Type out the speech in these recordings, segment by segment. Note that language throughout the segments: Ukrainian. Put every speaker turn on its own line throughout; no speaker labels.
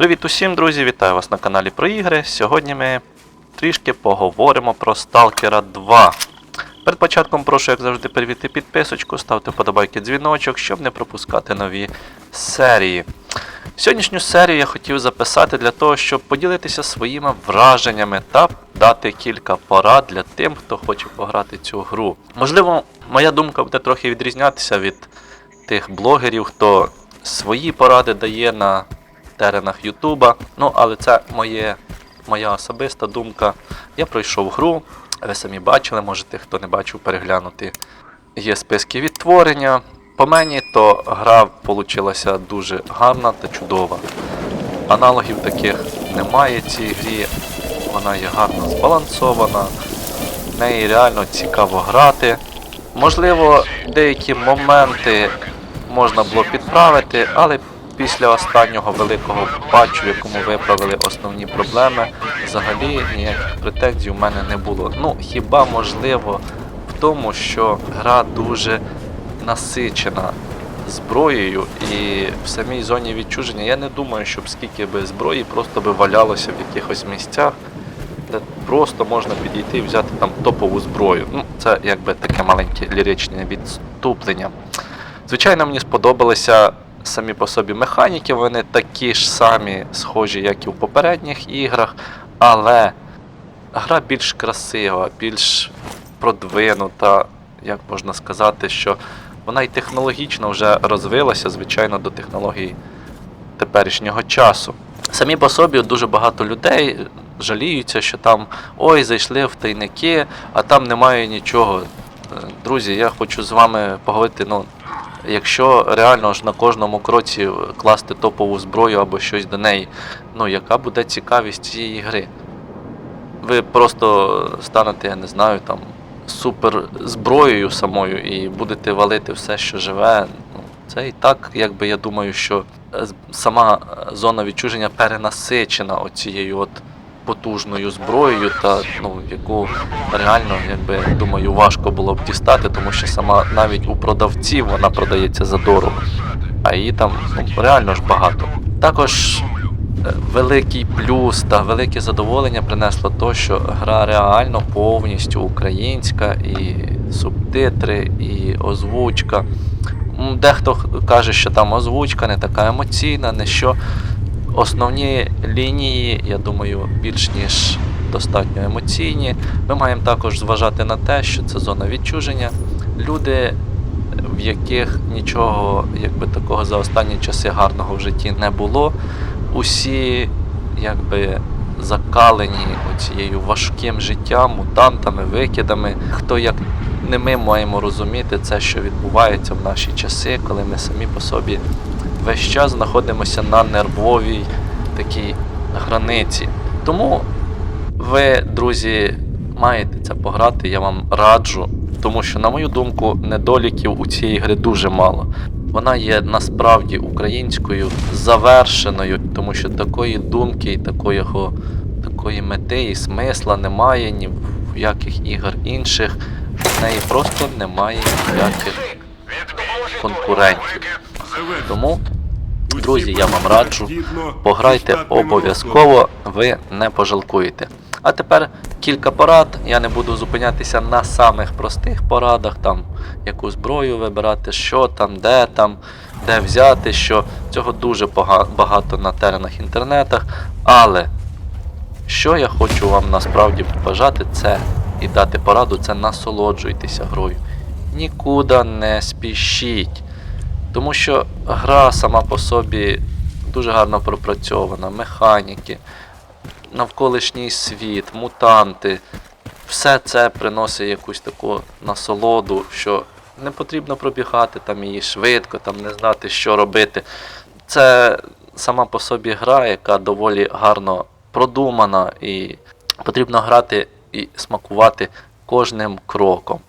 Привіт усім, друзі! Вітаю вас на каналі про ігри. Сьогодні ми трішки поговоримо про Stalker 2. Перед початком прошу, як завжди, перевірити підписочку, ставте вподобайки дзвіночок, щоб не пропускати нові серії. Сьогоднішню серію я хотів записати для того, щоб поділитися своїми враженнями та дати кілька порад для тим, хто хоче пограти цю гру. Можливо, моя думка буде трохи відрізнятися від тих блогерів, хто свої поради дає на теренах Ютуба. Ну, але це моє, моя особиста думка. Я пройшов гру, ви самі бачили, можете, хто не бачив, переглянути. Є списки відтворення. По мені, то гра вийшла дуже гарна та чудова. Аналогів таких немає цій грі. Вона є гарно збалансована, в неї реально цікаво грати. Можливо, деякі моменти можна було підправити, але після останнього великого патчу, в якому виправили основні проблеми, взагалі ніяких претензій у мене не було. Ну, хіба можливо в тому, що гра дуже насичена зброєю і в самій зоні відчуження я не думаю, щоб скільки би зброї просто би валялося в якихось місцях, де просто можна підійти і взяти там топову зброю. Ну, це якби таке маленьке ліричне відступлення. Звичайно, мені сподобалися самі по собі механіки, вони такі ж самі схожі, як і в попередніх іграх, але гра більш красива, більш продвинута, як можна сказати, що вона і технологічно вже розвилася, звичайно, до технологій теперішнього часу. Самі по собі дуже багато людей жаліються, що там ой, зайшли в тайники, а там немає нічого. Е, Друзі, я хочу з вами поговорити. Ну, якщо реально ж на кожному кроці класти топову зброю або щось до неї, ну яка буде цікавість цієї гри? Ви просто станете, я не знаю, там супер зброєю самою і будете валити все, що живе. Ну, це і так, якби я думаю, що е, сама е, зона відчуження перенасичена оцією от потужною зброєю, та ну, яку реально, якби думаю, важко було б дістати, тому що сама навіть у продавців вона продається за дорого, а її там ну, реально ж багато. Також е, великий плюс та велике задоволення принесло то, що гра реально повністю українська, і субтитри, і озвучка. Дехто каже, що там озвучка не така емоційна, не що. Основні лінії, я думаю, більш ніж достатньо емоційні. Ми маємо також зважати на те, що це зона відчуження. Люди, в яких нічого якби такого за останні часи гарного в житті не було, усі якби закалені цією важким життям, мутантами, викидами. Хто як не ми маємо розуміти це, що відбувається в наші часи, коли ми самі по собі весь час знаходимося на нервовій такій границі. Тому ви, друзі, маєте це пограти, я вам раджу, тому що, на мою думку, недоліків у цієї гри дуже мало. Вона є насправді українською завершеною, тому що такої думки і такого, такої мети і смисла немає ні в яких ігор інших. В неї просто немає ніяких конкурентів. Тому, друзі, я вам раджу, пограйте обов'язково, ви не пожалкуєте. А тепер кілька порад. Я не буду зупинятися на самих простих порадах, там яку зброю вибирати, що там, де там, де взяти, що цього дуже багато на теренах інтернетах. Але що я хочу вам насправді побажати, це і дати пораду, це насолоджуйтеся грою. Нікуди не спішіть. Тому що гра сама по собі дуже гарно пропрацьована, механіки, навколишній світ, мутанти. Все це приносить якусь таку насолоду, що не потрібно пробігати там її швидко, там не знати, що робити. Це сама по собі гра, яка доволі гарно продумана, і потрібно грати і смакувати кожним кроком.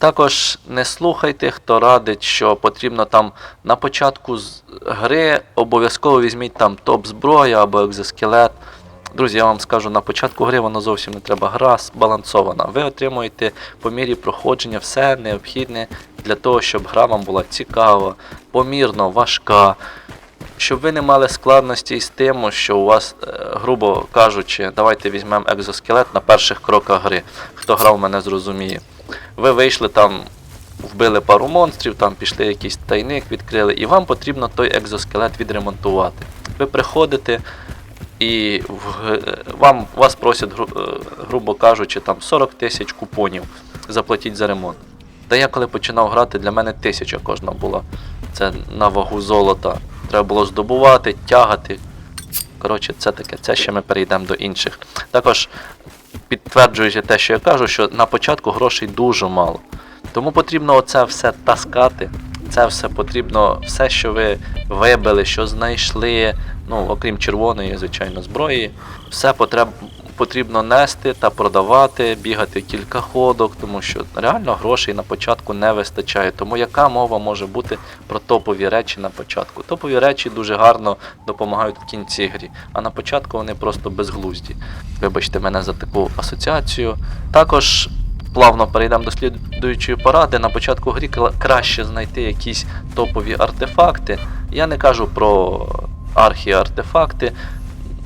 Також не слухайте, хто радить, що потрібно там на початку гри обов'язково візьміть там топ зброя або екзоскелет. Друзі, я вам скажу, на початку гри воно зовсім не треба. Гра збалансована. Ви отримуєте по мірі проходження все необхідне для того, щоб гра вам була цікава, помірно, важка. щоб ви не мали складності з тим, що у вас, е, грубо кажучи, давайте візьмемо екзоскелет на перших кроках гри. Хто грав, мене зрозуміє. Ви вийшли там, вбили пару монстрів, там пішли якийсь тайник, відкрили, і вам потрібно той екзоскелет відремонтувати. Ви приходите і в, вам, вас просять, гру- е, грубо кажучи, там 40 тисяч купонів заплатіть за ремонт. Та я коли починав грати, для мене тисяча кожна була. Це на вагу золота. Треба було здобувати, тягати. Коротше, це таке. Це ще ми перейдемо до інших. Також підтверджуючи те, що я кажу, що на початку грошей дуже мало. Тому потрібно оце все таскати. Це все потрібно, все, що ви вибили, що знайшли, ну, окрім червоної, звичайно, зброї, все потреб, потрібно нести та продавати, бігати кілька ходок, тому що реально грошей на початку не вистачає. Тому яка мова може бути про топові речі на початку? Топові речі дуже гарно допомагають в кінці грі, а на початку вони просто безглузді. Вибачте мене за таку асоціацію. Також плавно перейдемо до слідуючої поради. На початку грі краще знайти якісь топові артефакти. Я не кажу про архі-артефакти.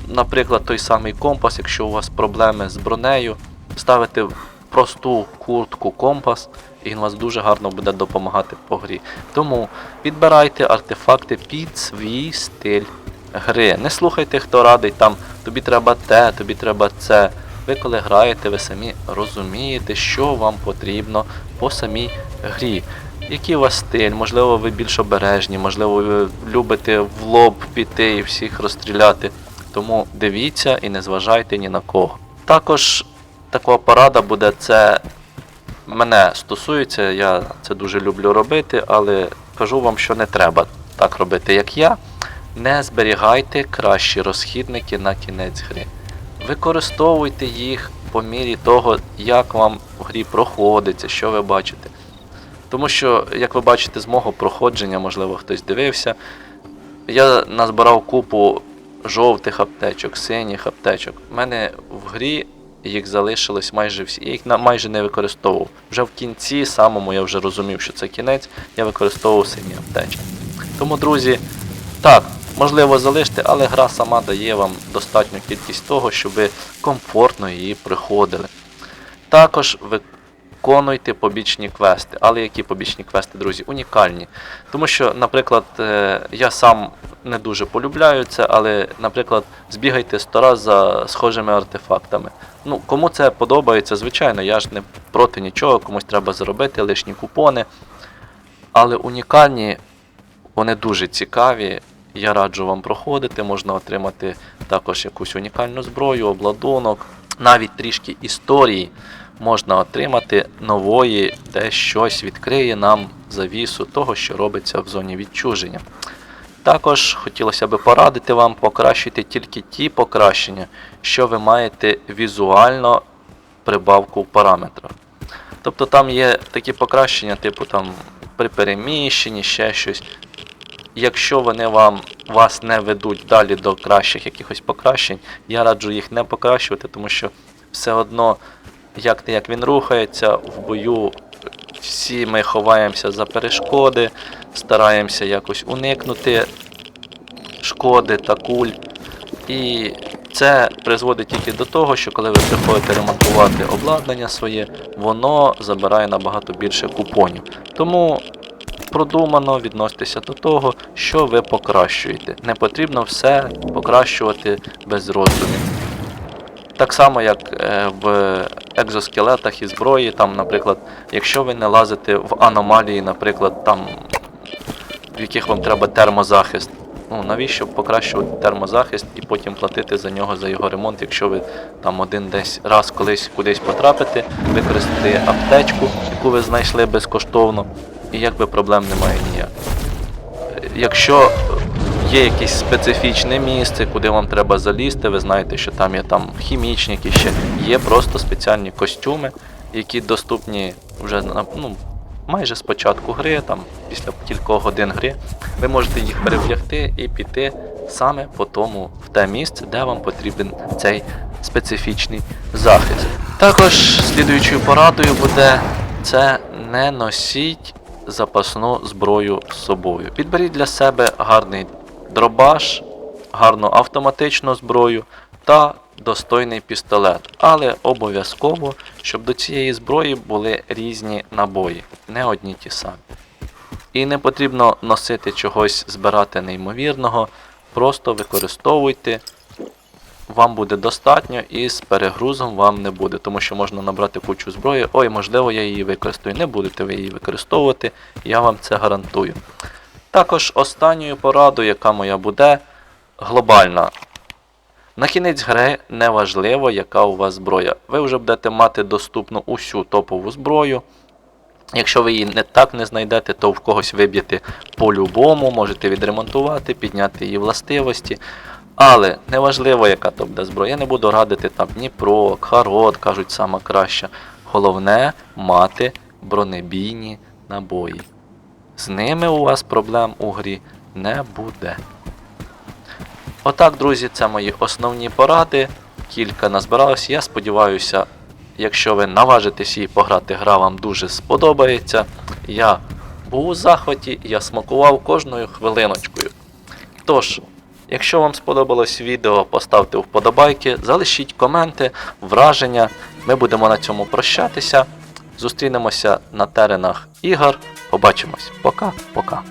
Наприклад, той самий компас, якщо у вас проблеми з бронею, ставите в просту куртку компас, і він вас дуже гарно буде допомагати по грі. Тому підбирайте артефакти під свій стиль гри. Не слухайте, хто радить там, тобі треба те, тобі треба це. Ви коли граєте, ви самі розумієте, що вам потрібно по самій грі. Який у вас стиль, можливо, ви більш обережні, можливо, ви любите в лоб піти і всіх розстріляти. Тому дивіться і не зважайте ні на кого. Також така порада буде це мене стосується, я це дуже люблю робити, але кажу вам, що не треба так робити, як я. Не зберігайте кращі розхідники на кінець гри. Використовуйте їх по мірі того, як вам в грі проходиться, що ви бачите. Тому що, як ви бачите, з мого проходження, можливо, хтось дивився, я назбирав купу жовтих аптечок, синіх аптечок. У мене в грі їх залишилось майже всі. Я їх майже не використовував. Вже в кінці самому я вже розумів, що це кінець, я використовував сині аптечки. Тому, друзі, так, можливо, залиште, але гра сама дає вам достатню кількість того, щоб ви комфортно її приходили. Також виконуйте побічні квести. Але які побічні квести, друзі? Унікальні. Тому що, наприклад, е, я сам не дуже полюбляю це, але, наприклад, збігайте 100 раз за схожими артефактами. Ну, кому це подобається, звичайно, я ж не проти нічого, комусь треба заробити лишні купони. Але унікальні, вони дуже цікаві. Я раджу вам проходити, можна отримати також якусь унікальну зброю, обладунок, навіть трішки історії можна отримати нової, де щось відкриє нам завісу того, що робиться в зоні відчуження. Також хотілося б порадити вам покращити тільки ті покращення, що ви маєте візуально прибавку в параметрах. Тобто там є такі покращення, типу там при переміщенні, ще щось. Якщо вони вам вас не ведуть далі до кращих якихось покращень, я раджу їх не покращувати, тому що все одно, як як він рухається в бою, всі ми ховаємося за перешкоди, стараємося якось уникнути шкоди та куль. І це призводить тільки до того, що коли ви приходите ремонтувати обладнання своє, воно забирає набагато більше купонів. Тому продумано відноситися до того, що ви покращуєте. Не потрібно все покращувати без роздумів. Так само, як е, в екзоскелетах і зброї, там, наприклад, якщо ви не лазите в аномалії, наприклад, там, в яких вам треба термозахист. Ну, навіщо покращувати термозахист і потім платити за нього, за його ремонт, якщо ви там один десь раз колись кудись потрапите, використати аптечку, яку ви знайшли безкоштовно, і якби проблем немає ніяк. Е, Якщо є якесь специфічне місце, куди вам треба залізти, ви знаєте, що там є там хімічні, які ще є просто спеціальні костюми, які доступні вже ну, майже з початку гри, там після кількох годин гри. Ви можете їх перевдягти і піти саме по тому в те місце, де вам потрібен цей специфічний захист. Також слідуючою порадою буде це не носіть запасну зброю з собою. Підберіть для себе гарний дробаш, гарну автоматичну зброю та достойний пістолет. Але обов'язково, щоб до цієї зброї були різні набої, не одні ті самі. І не потрібно носити чогось збирати неймовірного, просто використовуйте. Вам буде достатньо і з перегрузом вам не буде, тому що можна набрати кучу зброї. Ой, можливо, я її використаю. Не будете ви її використовувати, я вам це гарантую. Також останньою порадою, яка моя буде, глобальна. На кінець гри неважливо, яка у вас зброя. Ви вже будете мати доступну усю топову зброю. Якщо ви її не так не знайдете, то в когось виб'єте по-любому, можете відремонтувати, підняти її властивості. Але неважливо, яка то буде зброя. Я не буду радити там Дніпро, Харод, кажуть, сама краща. Головне мати бронебійні набої. З ними у вас проблем у грі не буде. Отак, друзі, це мої основні поради. Кілька назбиралось. Я сподіваюся, якщо ви наважитесь її пограти, гра вам дуже сподобається. Я був у захваті, я смакував кожною хвилиночкою. Тож, якщо вам сподобалось відео, поставте вподобайки, залишіть коменти, враження. Ми будемо на цьому прощатися. Зустрінемося на теренах ігор. Побачимось. Пока-пока.